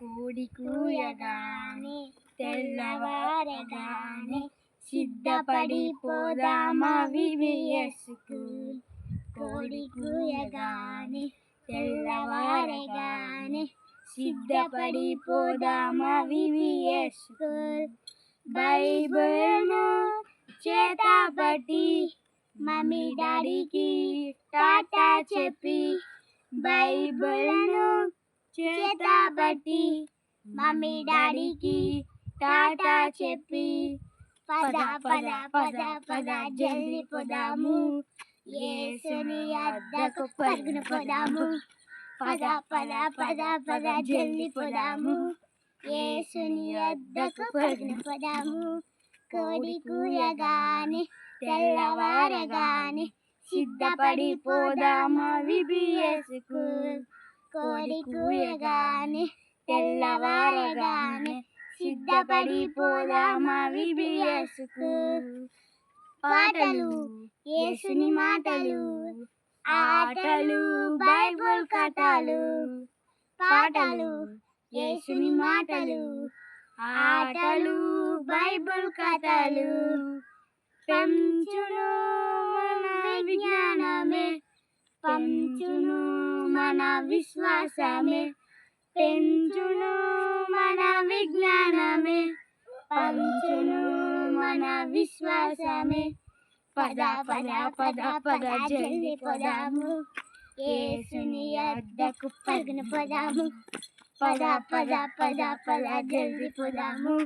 కోడి కూయగానే తెల్లవారగానే సిద్ధపడి పోదామా వివిఎస్కు కోడి కూయగానే తెల్లవారగానే సిద్ధపడి పోదామా వివిఎస్కు బైబిల్ను చేతబట్టి మమ్మీ డాడీకి టాటా చెప్పి బైబిల్ను చేతబట్టి మమ్మీ డాడీకి టాటా చెప్పి పద పద పద పద జల్ది పోదాము యేసుని అద్దకు పరుగున పోదాము పద పద పద పద జల్ది పోదాము యేసుని అద్దకు పరుగున పోదాము కోడి కూయగానే తెల్లవారగానే సిద్ధపడి పోదామా విబిఎస్కు కోడి కూయగానే తెల్లవారగానే సిద్ధపడి పోదామా విబిఎస్కు పాటలు యేసుని మాటలు ఆటలు బైబుల్ కథలు. పాటలు యేసుని మాటలు ఆటలు బైబుల్ కథలు. పెంచును మన విజ్ఞానమే పంచును మన విశ్వాసమే. పెంచును మన విజ్ఞానమే. పంచును మన విశ్వాసమే. పద పద పద పద జల్లి పదాము. యేసుని అద్దకు పగిన పదాము. పద పద పద పద జల్ది పదాము.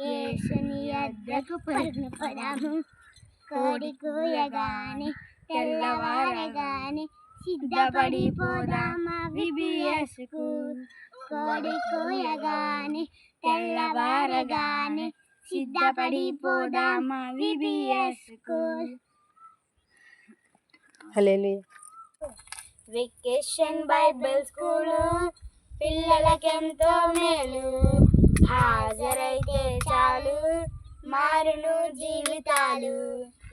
యేసుని అద్దకు పగిన పదాము. కోడి కూయగానే తెల్లవారగానే సిద్ధపడి పోదామా విబిఎస్కు కోడి కూయగానే తెల్లవారగానే సిద్ధపడి పోదామా విబిఎస్కు హల్లెలూయా. వెకేషన్ బైబిల్ స్కూలు పిల్లలకెంతో మేలు. హాజరైతే చాలు మారును జీవితాలు.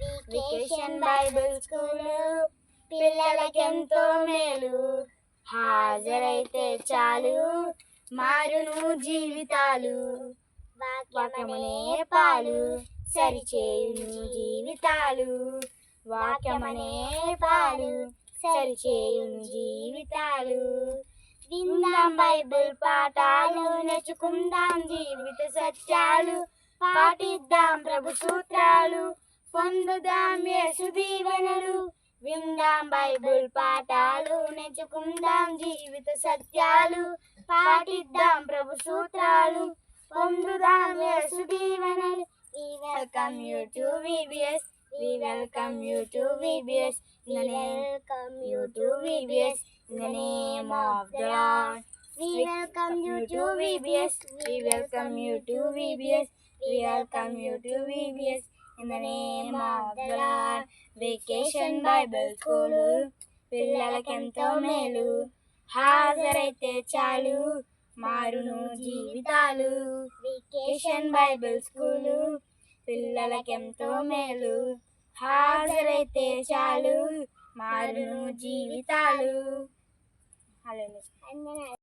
వెకేషన్ బైబిల్ స్కూలు పిల్లలకెంతో మేలు. హాజరైతే చాలు మారును జీవితాలు. వాక్యమనే పాలు సరిచేయును జీవితాలు. వాక్యమనే పాలు సరిచేయును జీవితాలు. విందాం బైబిల్ పాఠాలు నేర్చుకుందాం జీవిత సత్యాలు. పాటిద్దాం ప్రభు సూత్రాలు. పొందుదాం యేసు దీవెనలు విందాం బైబిల్ పాఠాలు నేర్చుకుందాం జీవిత సత్యాలు పాటిద్దాం ప్రభు సూత్రాలు పొందుదాం యేసు దీవెనలు We welcome you to VBS. We welcome you to VBS. We welcome you to VBS. In the name of the Lord. We welcome you to VBS. We welcome you to VBS. We welcome you to VBS. In the name of the Lord. Vacation Bible School. పిల్లలకెంతో మేలు. హాజరైతే చాలు మారును జీవితాలు. Vacation Bible school పిల్లలకెంతో మేలు. హాజరైతే చాలు మారును జీవితాలు.